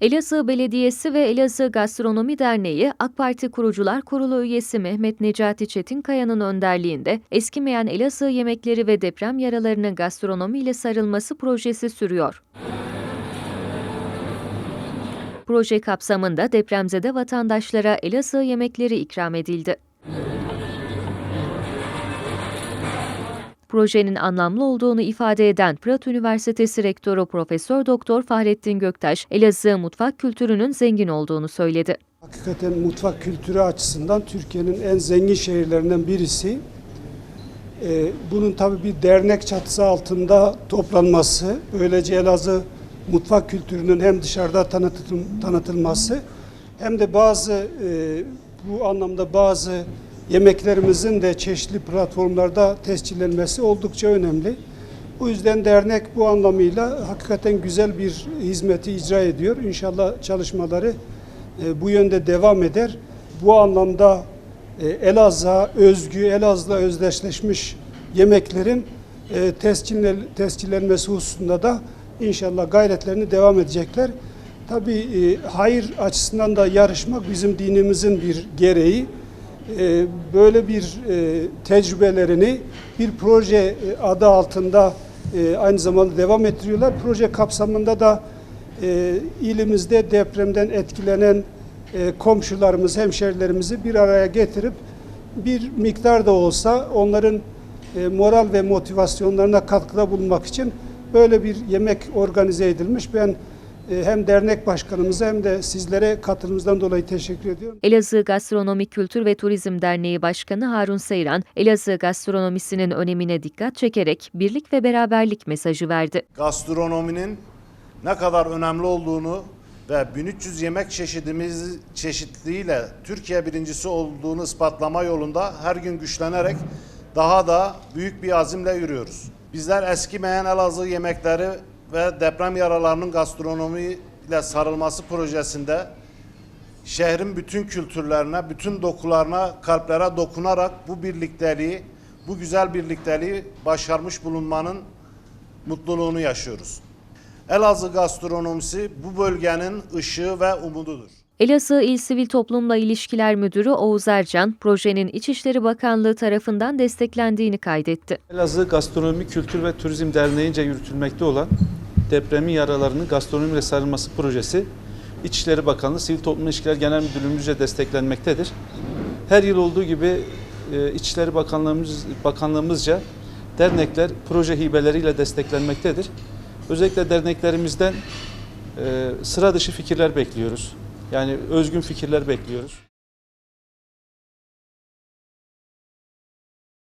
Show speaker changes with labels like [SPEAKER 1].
[SPEAKER 1] Elazığ Belediyesi ve Elazığ Gastronomi Derneği AK Parti Kurucular Kurulu üyesi Mehmet Necati Çetinkaya'nın önderliğinde eskimeyen Elazığ yemekleri ve deprem yaralarının gastronomiyle sarılması projesi sürüyor. Proje kapsamında depremzede vatandaşlara Elazığ yemekleri ikram edildi. Projenin anlamlı olduğunu ifade eden Fırat Üniversitesi Rektörü Profesör Doktor Fahrettin Göktaş, Elazığ mutfak kültürünün zengin olduğunu söyledi.
[SPEAKER 2] Hakikaten mutfak kültürü açısından Türkiye'nin en zengin şehirlerinden birisi. Ee, bunun tabii bir dernek çatısı altında toplanması, böylece Elazığ mutfak kültürünün hem dışarıda tanıtılması hem de bazı e, bu anlamda bazı yemeklerimizin de çeşitli platformlarda tescillenmesi oldukça önemli. Bu yüzden dernek bu anlamıyla hakikaten güzel bir hizmeti icra ediyor. İnşallah çalışmaları e, bu yönde devam eder. Bu anlamda e, Elazığ'a özgü, Elazığ'la özdeşleşmiş yemeklerin e, tescille, tescillenmesi hususunda da inşallah gayretlerini devam edecekler. Tabii hayır açısından da yarışmak bizim dinimizin bir gereği. E, böyle bir e, tecrübelerini bir proje e, adı altında e, aynı zamanda devam ettiriyorlar. Proje kapsamında da e, ilimizde depremden etkilenen e, komşularımız, hemşerilerimizi bir araya getirip bir miktar da olsa onların e, moral ve motivasyonlarına katkıda bulunmak için böyle bir yemek organize edilmiş. Ben hem dernek başkanımıza hem de sizlere katılımınızdan dolayı teşekkür ediyorum.
[SPEAKER 1] Elazığ Gastronomi Kültür ve Turizm Derneği Başkanı Harun Seyran, Elazığ gastronomisinin önemine dikkat çekerek birlik ve beraberlik mesajı verdi.
[SPEAKER 3] gastronominin ne kadar önemli olduğunu ve 1300 yemek çeşidimiz çeşitliğiyle Türkiye birincisi olduğunu ispatlama yolunda her gün güçlenerek daha da büyük bir azimle yürüyoruz. Bizler eskimeyen Elazığ yemekleri ve deprem yaralarının gastronomiyle sarılması projesinde şehrin bütün kültürlerine, bütün dokularına, kalplere dokunarak bu birlikteliği, bu güzel birlikteliği başarmış bulunmanın mutluluğunu yaşıyoruz. Elazığ gastronomisi bu bölgenin ışığı ve umududur.
[SPEAKER 1] Elazığ İl Sivil Toplumla İlişkiler Müdürü Oğuz Ercan, projenin İçişleri Bakanlığı tarafından desteklendiğini kaydetti.
[SPEAKER 4] Elazığ Gastronomi Kültür ve Turizm Derneği'nce yürütülmekte olan depremin yaralarının gastronomiyle sarılması projesi İçişleri Bakanlığı Sivil Toplum İlişkiler Genel Müdürlüğümüzce desteklenmektedir. Her yıl olduğu gibi e, İçişleri Bakanlığımız, Bakanlığımızca dernekler proje hibeleriyle desteklenmektedir. Özellikle derneklerimizden e, sıra dışı fikirler bekliyoruz. Yani özgün fikirler bekliyoruz.